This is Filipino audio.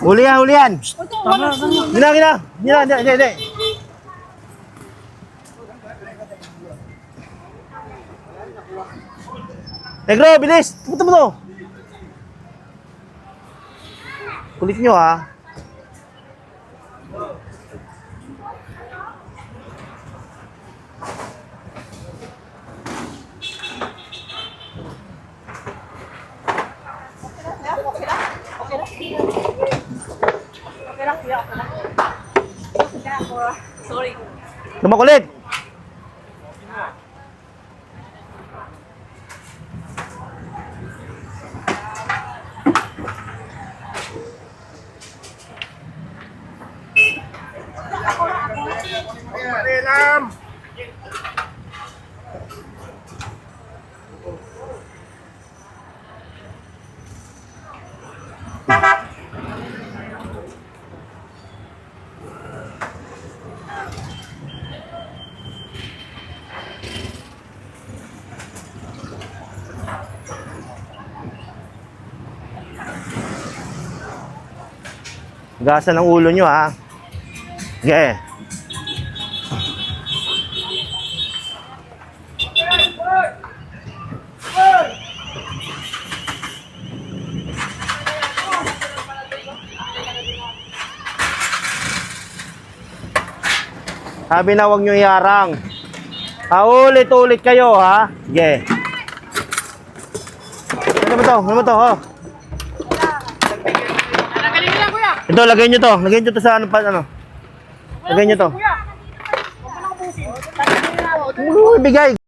Huli yan, huli yan. Gina, gina. Gina, gina, gina, gina. Negro, bilis! Pumunta mo to! Kulit nyo ha. Sorry. Lumakulit! Gasan ng ulo nyo ha. Sige. Sabi na huwag nyo iharang. Ah, ulit-ulit kayo ha. Sige. Ano ba to? Ano ba to? Oh. Ito, lagay nyo to. Lagay nyo to sa ano pa, ano. Lagay nyo to. Uy, bigay.